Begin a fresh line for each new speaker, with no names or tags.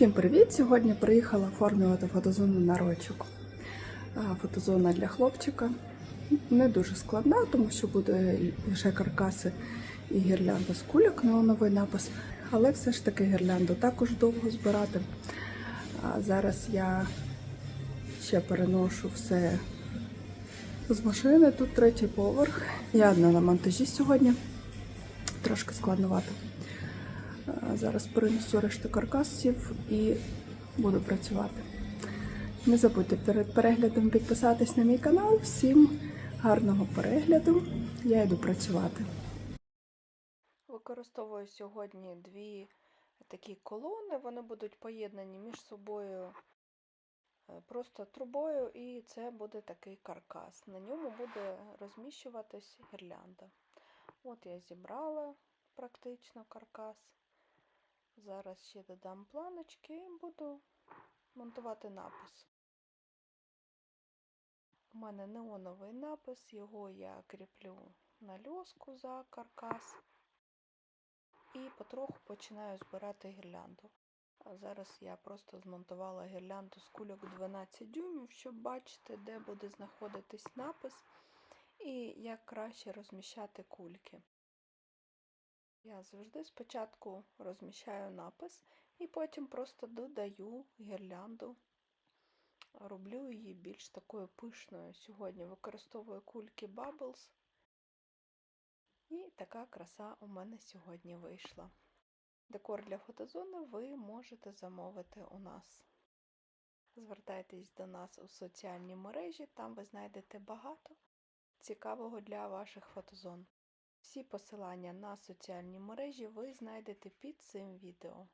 Всім привіт! Сьогодні приїхала оформлювати фотозону на рочок. Фотозона для хлопчика не дуже складна, тому що буде лише каркаси і гірлянда з кульок на новий напис. Але все ж таки гірлянду також довго збирати. А зараз я ще переношу все з машини. Тут третій поверх. Я одна на монтажі сьогодні. Трошки складновато. А, Зараз перенесу решту каркасів і буду працювати. Не забудьте перед переглядом підписатись на мій канал. Всім гарного перегляду. Я йду працювати. Використовую сьогодні дві такі колони. Вони будуть поєднані між собою е, просто трубою, і це буде такий каркас. На ньому буде розміщуватись гірлянда. От я зібрала практично каркас. Зараз ще додам планочки і буду монтувати напис. У мене неоновий напис, його я кріплю на льоску за каркас і потроху починаю збирати гірлянду. Зараз я просто змонтувала гірлянду з кульок 12 дюймів, щоб бачити, де буде знаходитись напис і як краще розміщати кульки. Я завжди спочатку розміщаю напис і потім просто додаю гірлянду, роблю її більш такою пишною. Сьогодні використовую кульки Bubbles. І така краса у мене сьогодні вийшла. Декор для фотозони ви можете замовити у нас. Звертайтесь до нас у соціальні мережі, там ви знайдете багато цікавого для ваших фотозон. Всі посилання на соціальні мережі ви знайдете під цим відео.